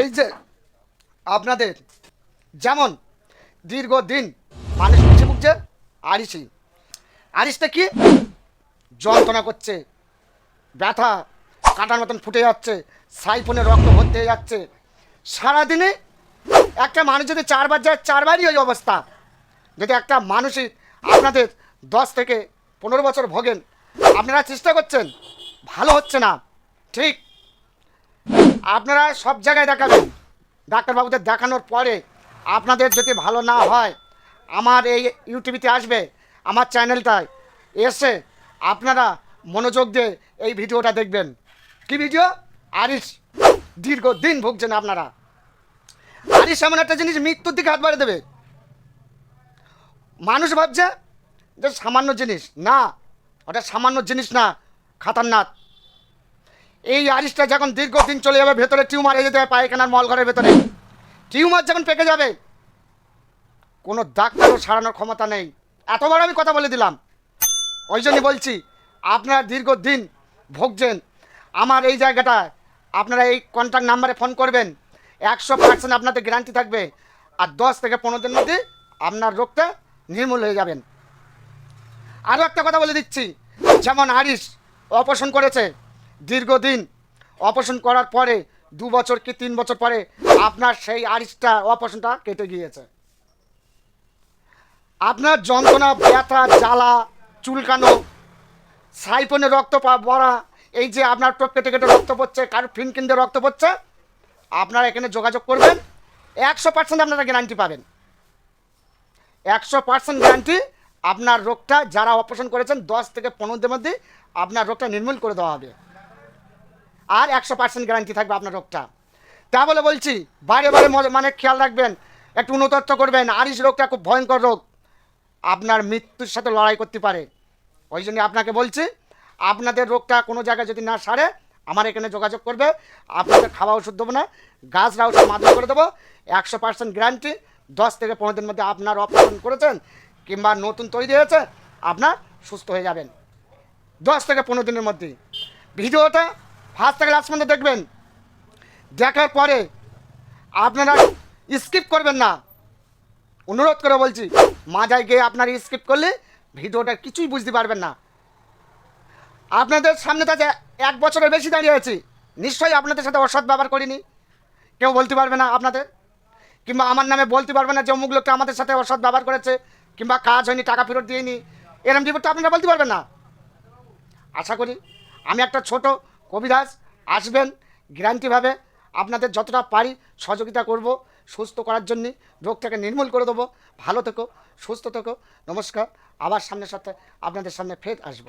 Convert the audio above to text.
এই যে আপনাদের যেমন দীর্ঘদিন মানুষ পিছিয়ে ভুগছে আরিসি আরিসটা কি? যন্ত্রণা করছে, ব্যথা, কাটার মতন ফুটে যাচ্ছে, সাইফোনে রক্ত ভর্তি যাচ্ছে। সারাদিনে একটা মানুষ যদি চারবার যায়, চারবারই ওই অবস্থা। যদি একটা মানুষই আপনাদের দশ থেকে পনেরো বছর ভোগেন, আপনারা চেষ্টা করছেন, ভালো হচ্ছে না। ঠিক আপনারা সব জায়গায় দেখাবেন। ডাক্তারবাবুদের দেখানোর পরে আপনাদের যদি ভালো না হয়, আমার এই ইউটিভিতে আসবে, আমার চ্যানেলটায় এসে আপনারা মনোযোগ দিয়ে এই ভিডিওটা দেখবেন। কি ভিডিও? আরিস দীর্ঘদিন ভুগছেন আপনারা। আরিস এমন একটা জিনিস, মৃত্যুর দিকে হাত বাড়িয়ে দেবে। মানুষ ভাবছে যে সামান্য জিনিস। না, ওটা সামান্য জিনিস না খাতারনাথ এই আরিসটা যখন দীর্ঘদিন চলে যাবে, ভেতরে টিউমার হয়ে যেতে হবে পায়খানার মলঘরের ভেতরে। টিউমার যখন পেকে যাবে, কোনো ডাক্তারও সারানোর ক্ষমতা নেই। এতবার আমি কথা বলে দিলাম। ওই জন্যই বলছি, আপনারা দীর্ঘদিন ভোগছেন। আমার এই জায়গাটায় আপনারা এই কন্ট্যাক্ট নাম্বারে ফোন করবেন। একশো পার্সেন্ট আপনাদের গ্যারান্টি থাকবে। আর দশ থেকে পনেরো দিনের মধ্যে আপনার রোগটা নির্মূল হয়ে যাবেন। আরও একটা কথা বলে দিচ্ছি। যেমন আরিস অপারেশন করেছে দীর্ঘদিন অপারেশন করার পরে, দু বছর কি তিন বছর পরে আপনার সেই আরিসটা অপারেশনটা কেটে গিয়েছে। আপনার যন্ত্রণা, ব্যথা, জ্বালা, চুলকানো, সাইফোনে রক্ত পড়া এই যে আপনার টোপ কেটে কেটে রক্ত পড়ছে, কারও ফিনকিন রক্ত পড়ছে, আপনারা এখানে যোগাযোগ করবেন, একশো পার্সেন্ট আপনারা গ্যারান্টি পাবেন। একশো পার্সেন্ট গ্যারান্টি আপনার রোগটা, যারা অপারেশন করেছেন, দশ থেকে পনেরো দিনের মধ্যে আপনার রোগটা নির্মূল করে দেওয়া হবে। আর একশো পার্সেন্ট গ্যারান্টি থাকবে আপনার রোগটা। তা বলে বলছি, বারে বারে মানে খেয়াল রাখবেন, একটু উন্নতত্ব করবেন আরিস রোগটা খুব ভয়ঙ্কর রোগ। আপনার মৃত্যুর সাথে লড়াই করতে পারে। ওই জন্য আপনাকে বলছি, আপনাদের রোগটা কোনো জায়গায় যদি না সারে, আমার এখানে যোগাযোগ করবে। আপনাদের খাওয়া ওষুধ দেবো না গাছরা ওষুধ মাধ্যমে করে দেবো। একশো পার্সেন্ট গ্যারান্টি দশ থেকে পনেরো দিনের মধ্যে আপনার অপারেশন করেছেন, কিংবা নতুন তৈরি হয়েছে, আপনার সুস্থ হয়ে যাবেন। দশ থেকে পনেরো দিনের মধ্যে। ভিডিওটা ফার্স্ট থেকে লাস্ট পর্যন্ত দেখবেন। দেখার পরে আপনারা স্কিপ করবেন না। অনুরোধ করে বলছি, মাজায় গিয়ে আপনার স্কিপ করলে ভিডিওটা কিছুই বুঝতে পারবেন না। আপনাদের সামনে তাতে এক বছরের বেশি দাঁড়িয়ে আছি। নিশ্চয়ই আপনাদের সাথে অসৎ ব্যবহার করিনি। কেউ বলতে পারবে না আপনাদের। কিংবা আমার নামে বলতে পারবে না যে অমুক লোকটা আমাদের সাথে অসৎ ব্যবহার করেছে, কিংবা কাজ হয়নি, টাকা ফেরত দিয়ে দিইনি। এরম রিপোর্টটা আপনারা বলতে পারবেন না। আশা করি আমি একটা ছোট কবিদাস আসবেন। গ্যারান্টিভাবে আপনাদের যতটা পারি সহযোগিতা করব, সুস্থ করার জন্য রোগটাকে নির্মূল করে দেবো। ভালো থেকো, সুস্থ থেকো। নমস্কার। আবার সামনের সাথে আপনাদের সামনে ফের আসব।